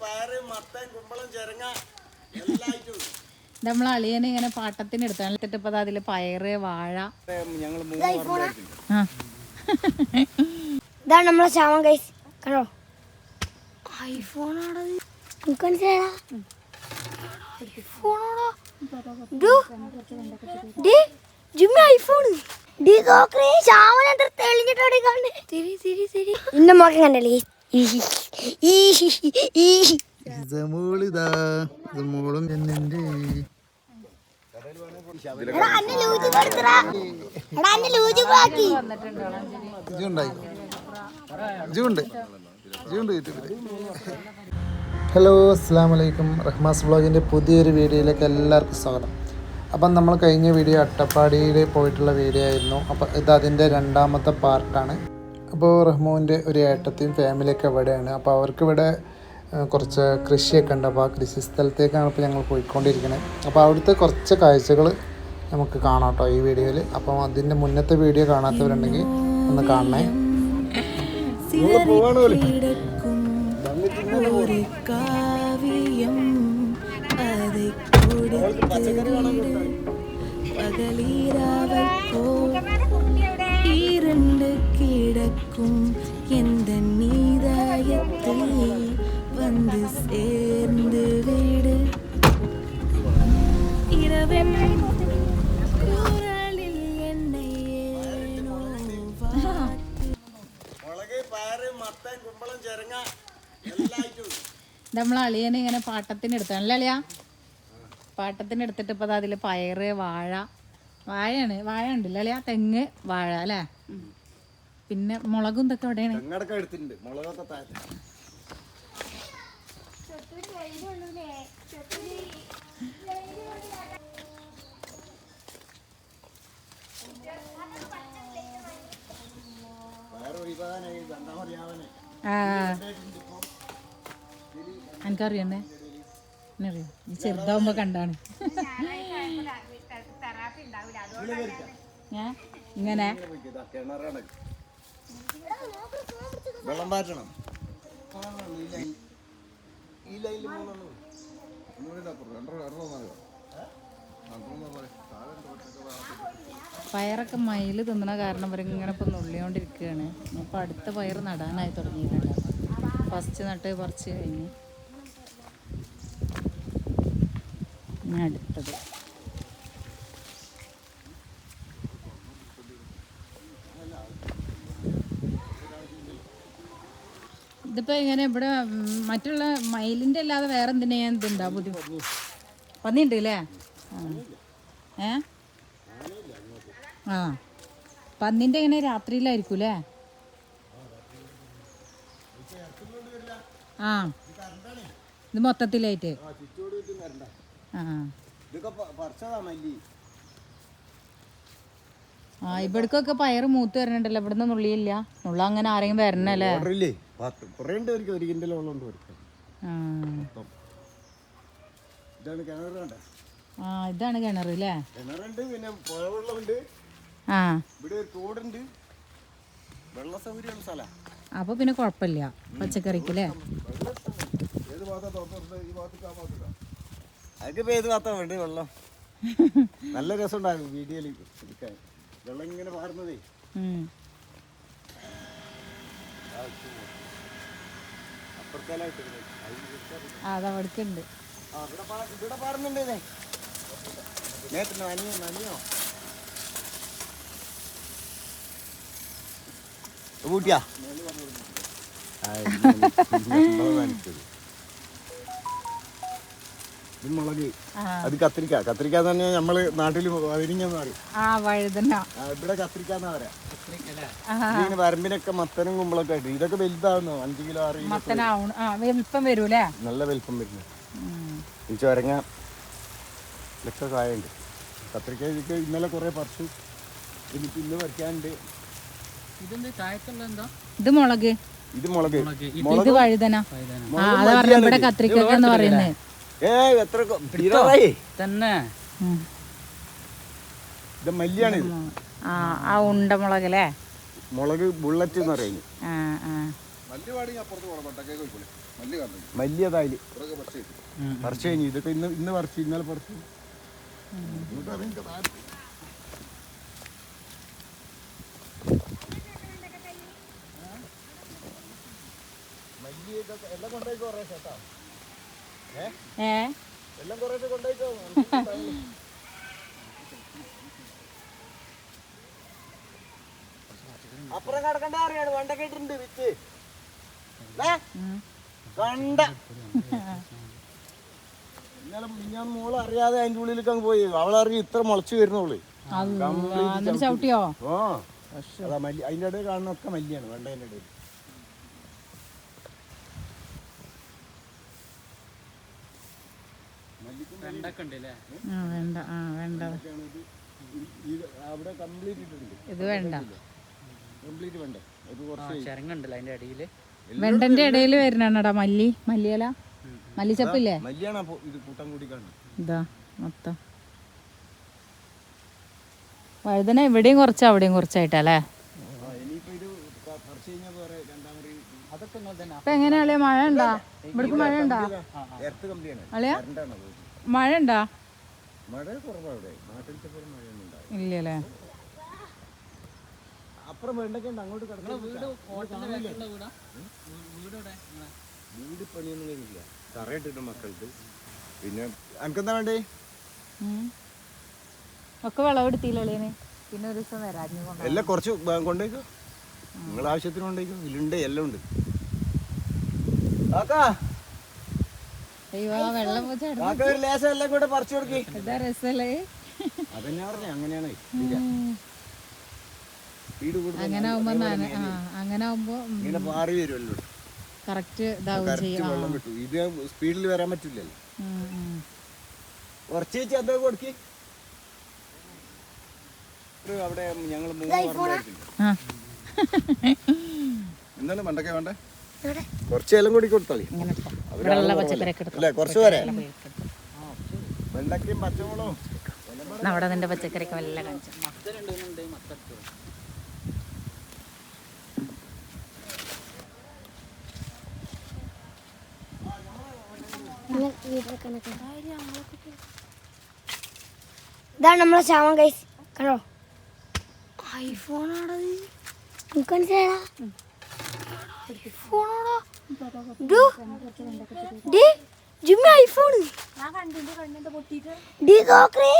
പയറ് മത്തൻ കുമ്പളം ചെരങ്ങ എല്ലായിട്ടും നമ്മൾ അളിയനെ ഇങ്ങനെ പാട്ടത്തിന് എടുത്താണ് എന്നിട്ട് ഇപ്പൊ അതിൽ പയറ് വാഴ. ഞങ്ങൾ ആ. ഇതാണ് നമ്മളെ ശ്യാമം കൈസ് കണ്ടോ? ഐഫോണാണോ എനിക്ക് മനസ്സിലായടാ ഐഫോണാണോ ഡു. ഡി. ഡി എത്ര തെളിഞ്ഞിട്ടാണ് കണ്ട് തിരി തിരി തിരി ഇന്ന മോക്കം കണ്ടല്ലേ? മോളും എന്നെ ഹലോ അസ്സാം വലൈക്കും റഹ്മാസ് വ്ളോഗിന്റെ പുതിയൊരു വീഡിയോയിലേക്ക് എല്ലാവർക്കും സ്വാഗതം. അപ്പം നമ്മൾ കഴിഞ്ഞ വീഡിയോ അട്ടപ്പാടിയിൽ പോയിട്ടുള്ള വീഡിയോ ആയിരുന്നു. അപ്പം ഇത് അതിന്റെ രണ്ടാമത്തെ പാർട്ടാണ്. അപ്പോൾ റഹ്മോന്റെ ഒരു ഏട്ടത്തെയും ഫാമിലിയൊക്കെ ഇവിടെയാണ്. അപ്പോൾ അവർക്ക് ഇവിടെ കുറച്ച് കൃഷിയൊക്കെ ഉണ്ട്. അപ്പോൾ ആ കൃഷി സ്ഥലത്തേക്കാണ് ഇപ്പോൾ ഞങ്ങൾ പോയിക്കൊണ്ടിരിക്കുന്നത് അപ്പോൾ അവിടുത്തെ കുറച്ച് കാഴ്ചകൾ നമുക്ക് കാണാം കേട്ടോ ഈ വീഡിയോയിൽ. അപ്പം അതിന്റെ മുന്നത്തെ വീഡിയോ കാണാത്തവരുണ്ടെങ്കിൽ ഒന്ന് കാണണേ. ഒരു കാവ്യം. அதை കുമ്പളം ചെരങ്ങ നമ്മൾ അളിയനെ ഇങ്ങനെ പാട്ടത്തിന് എടുത്താണല്ലേ അളിയ? പാട്ടത്തിന് എടുത്തിട്ട് ഇപ്പൊ അതിൽ പയറ് വാഴ വാഴയാണ്. വാഴ ഉണ്ടല്ലോ അളിയ? തെങ്ങ് വാഴ അല്ലേ? പിന്നെ മുളകും ഇതൊക്കെ എവിടെയാണ്? പയറ് ഒഴിവാനായി ബന്ധം ആ എനിക്കറിയണ്ടേ എന്നറിയോ ഈ ചെറുതാവുമ്പോ കണ്ടാണ്? ഇങ്ങനെ? വെള്ളം പാറ്റണം. ഈ ലൈനിൽ മൂന്നെണ്ണം. പയറൊക്കെ മയിൽ തിന്നണ കാരണം ഇവരിങ്ങനെ ഇപ്പം നുള്ളിയോണ്ടിരിക്കുകയാണ് അപ്പോൾ അടുത്ത പയർ നടാനായി തുടങ്ങിയിട്ടുണ്ട്. ഫസ്റ്റ് നട്ട് പറിച്ച് കഴിഞ്ഞ്. ഇനി അടുത്തത്. ഇതിപ്പോ ഇങ്ങനെ ഇവിടെ മറ്റുള്ള മയിലിന്റെ അല്ലാതെ വേറെ എന്തിനാ ഇതുണ്ടാവും ബുദ്ധിമുട്ട് പന്നിയുണ്ട് അല്ലേ ഏ? ആ. പന്നിന്റെ എങ്ങനെ രാത്രിയിലായിരിക്കും അല്ലേ ആ. ഇത് മൊത്തത്തിലായിട്ട്. ആ ആ ഇവിടക്കൊക്കെ പയറ് മൂത്ത് വരണുണ്ടല്ലോ. ഇവിടുന്ന് നുള്ളിയില്ല. നുള്ള അങ്ങനെ ആരെങ്കിലും വരണല്ലേ? ഓർഡറില്ലേ? പത്ത് ആ ഇതാണ് കിണർ അല്ലേ കിണറുണ്ട് പിന്നെ പുഴവെള്ളമുണ്ട്. ആ. ഇവിടെ ഒരു തോടുണ്ട്. വെള്ള സൗകര്യമുള്ള സ്ഥലമാണ് അപ്പൊ പിന്നെ കുഴപ്പമില്ല പച്ചക്കറിക്ക് അല്ലേ അതിപ്പോ ഏത് ഭാഗത്താ വേണ്ടത് വെള്ളം? നല്ല രസമുണ്ടാകും വീഡിയോയിൽ എടുക്കാൻ വെള്ളം ഇങ്ങനെ പാറുന്നതേ ഉം. അപ്പുറത്തേലായിട്ട് ആ അതവിടേക്ക് ഉണ്ട്. ആ ഇവിടെ പാ- നേരത്തെ നനിയോ നനിയോ കൂട്ടിയാ മുളക് ആ അത് കത്തിരിക്ക കത്തിരിക്ക തന്നെയാ നമ്മൾ നാട്ടിൽ വരിഞ്ഞെന്ന് പറയും ഇവിടെ കത്തിരിക്ക എന്നാ പറയാ? വരമ്പിനൊക്കെ മത്തനും കുമ്പളൊക്കെ ആയിട്ട്. ഇതൊക്കെ വലുതാവുന്നു. അഞ്ചു കിലോ ആറ് കിലോ നല്ല വലിപ്പം വരുന്നു. ഈ ചൊരങ്ങ ലക്ഷ കായുണ്ട് കത്രിക്ക എനിക്ക് ഇന്നലെ കുറേ പറിച്ചു. എനിക്ക് ഇന്ന് പറിക്കാനുണ്ട്. ഇത് മുളക്. ഇത് മുളക്. ഇത് വഴുതന. ഇവിടെ കത്രിക്ക എന്ന് പറയുന്നത് ഏ എത്ര തന്നെ. ഇത് മല്ലിയാണ് ഇത് ആ ആ ഉണ്ട മുളക് അല്ലേ മുളക് ബുള്ളറ്റ് എന്ന് പറയുന്നത് ആ ആ. മല്ലിയ തായിൽ പറിച്ചു കഴിഞ്ഞു. ഇതൊക്കെ ഇന്ന് ഇന്ന് പറിച്ചു ഇന്നലെ പറിച്ചു. ഏ? അപ്പുറം കടക്കണ്ട അറിയാണ്. വണ്ട ഇട്ടിട്ടുണ്ട് വിത്ത്. കണ്ട. ഇന്നലെ ഞാൻ മോൾ അറിയാതെ അതിന്റെ ഉള്ളിലേക്ക് അങ്ങ് പോയി. അവളറിഞ്ഞ് ഇത്ര മുളച്ചു എന്നിട്ട് ചവിട്ടിയോ? ഓ അതാ മല്ലി അതിന്റെ ഇടയിൽ കാണുന്നൊക്കെ മല്ലിയാണ് വേണ്ടതിന്റെ ഇടയിൽ. ആ വേണ്ട ആ വേണ്ട. ഇത്. അവിടെ കംപ്ലീറ്റ് ഇട്ടിട്ടുണ്ട്. ഇത് വേണ്ട. കംപ്ലീറ്റ് വേണ്ട. വെണ്ടന്റെ ഇടയിൽ വരുന്നാടാ മല്ലി മല്ലിയില. മല്ലിച്ചപ്പില്ലേ? ഇത് മൊത്തം. വഴുതന ഇവിടെയും കുറച്ച് അവിടെയും കുറച്ചായിട്ടല്ലേ ഇപ്പൊ എങ്ങനെയാ മഴ ഉണ്ടാ? ഇവിടേക്ക് മഴ ഉണ്ടാ? അളിയ മഴ ഉണ്ടാ? ഇവിടെ. ഇല്ലല്ലേ? അപ്പുറം വേണ്ടൊക്കെ അങ്ങോട്ട് കിടക്കുന്ന വീട് പണിയൊന്നും കഴിഞ്ഞില്ല തറയിട്ടിട്ട് മക്കൾക്ക്. പിന്നെ എനിക്കെന്താ വേണ്ടേ. ഒക്കെ വിളവെടുത്തില്ല അളിയന് പിന്നെ ഒരു ദിവസം വരാഞ്ഞു എല്ലാം കുറച്ച് കൊണ്ടേക്കോ. നിങ്ങളെ ആവശ്യത്തിന് കൊണ്ടേക്കോ. ഇതിലുണ്ട് എല്ലാം ഉണ്ട്. അങ്ങനെ ആവുമ്പോ അങ്ങനെ ആവുമ്പോ ഇങ്ങനെ പാറി വരുമല്ലോ കറക്റ്റ് ഇതാവും ചെയ്യും. ആ. വെള്ളം കിട്ടും. ഇത് സ്പീഡിൽ വരാൻ പറ്റില്ലല്ലോ. കുറച്ച് എന്താ കൊടുക്കി. അവിടെ ഞങ്ങൾ. എന്താണ് മണ്ടക്ക വേണ്ടേ? കുറച്ച് എല്ലാം കൂടി കൊടുത്താളി. അല്ലേ കുറച്ച് വരെ വെണ്ടക്കയും പച്ചമുളകും. അവിടെ നിന്റെ പച്ചക്കറിയൊക്കെ വല്ല കാണിച്ചു. ഇതാണ് നമ്മളെ ശ്യാമൻ കൈസ് കണ്ടോ? ഐഫോണാടോ നമുക്ക് മനസ്സിലായടാ ഐഫോണാടോ ജിമ്മി ഐഫോൺ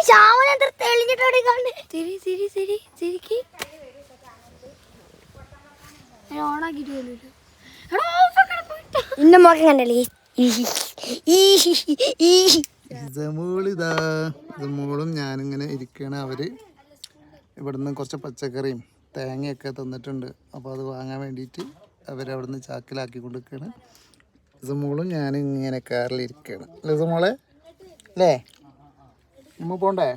ശ്യാമൻ എത്ര തെളിഞ്ഞിട്ടാണ് തിരി തിരി തിരി തിരിക്ക് ഓണാക്കിട്ട് കണ്ടല്ലേ? മോളും ഞാനിങ്ങനെ ഇരിക്കുകയാണ് അവർ ഇവിടുന്ന് കുറച്ച് പച്ചക്കറിയും തേങ്ങയൊക്കെ തന്നിട്ടുണ്ട്. അപ്പോൾ അത് വാങ്ങാൻ വേണ്ടിയിട്ട് അവരവിടുന്ന് ചാക്കിലാക്കി കൊടുക്കുകയാണ്. ഇസമോളും ഞാനും ഇങ്ങനെ കാറിലിരിക്കുകയാണ് അല്ലേ ഇസമോളെ? അല്ലേ? നമ്മ പോണ്ടേ?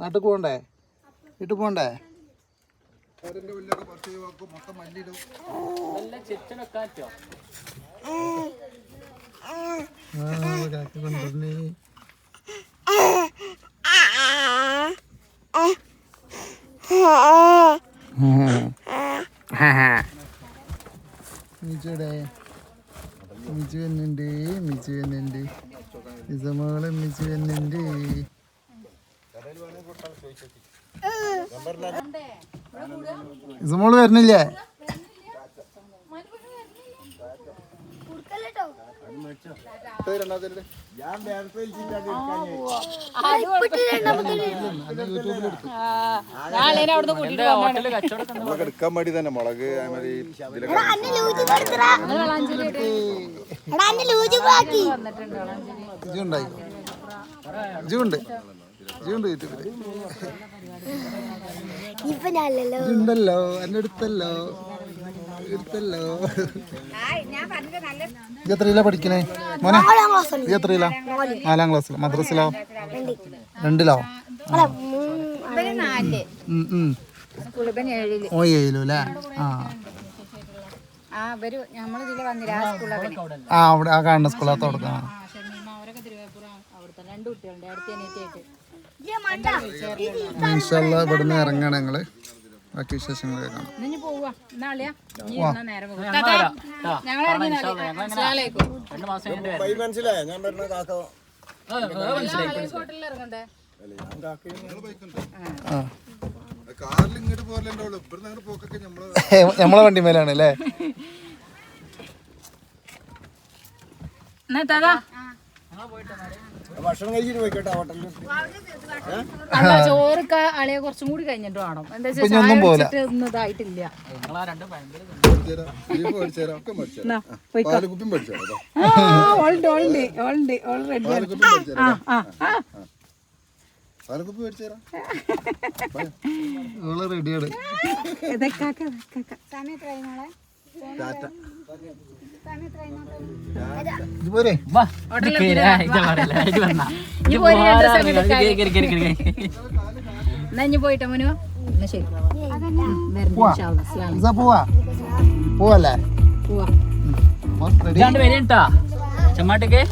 നാട്ടിൽ പോകണ്ടേ വീട്ടിൽ പോകണ്ടേ മൊത്തം മിജുടെ മിജു വരുന്നുണ്ട് മിജു വരുന്നുണ്ട് ഇസമോളെ മിജു വരുന്നുണ്ട് ഇസമോൾ നേരത്തെ വിളിച്ചിട്ടാണ് എടുക്കാൻ എടുക്കാൻ വേണ്ടി തന്നെ മുളക് ഇപ്പൊ ഞാനല്ലോ ഉണ്ടല്ലോ ഇത് എത്രയിലാ പഠിക്കണേ? മോനെ ക്ലാസ് എത്രയിലാ? നാലാം ക്ലാസ്സിലോ. മദ്രസിലോ? രണ്ടിലോ. ഓ ഏഴിലോ അല്ലേ? ആ. ആ അവിടെ ആ കാണുന്ന സ്കൂളാ അനിയത്തിയായിട്ട് ഇൻഷല്ല ഇവിടുന്ന് ഇറങ്ങണം ഞങ്ങൾ. ബാക്കി വിശേഷങ്ങളൊക്കെ കാണാം. മനസ്സിലായ? ഞാൻ പറഞ്ഞ കാക്ക ഹോട്ടലിൽ ഇറങ്ങണ്ടേ? കാറിൽ ഇങ്ങോട്ട് പോരലുണ്ടാവുള്ളൂ ഇവിടുന്ന് അങ്ങോട്ട് പോക്കൊക്കെ നമ്മൾ നമ്മളെ വണ്ടി മേലാണ് അല്ലേ? എന്നാ താതാ? ഭക്ഷണം കഴിച്ചിട്ട് പോയിക്കോട്ടെ ഹോട്ടലിൽ അല്ല ചോറൊക്കെ അളിയെ കുറച്ചും കൂടി കഴിഞ്ഞിട്ട് വേണം. എന്താ വെച്ചാൽ ഒന്നും ഇതായിട്ടില്ല. റെഡിയാണ്. പോയിട്ടോ മോനു ശരി പോവല്ലേ ചെമ്മാട്ടേക്ക്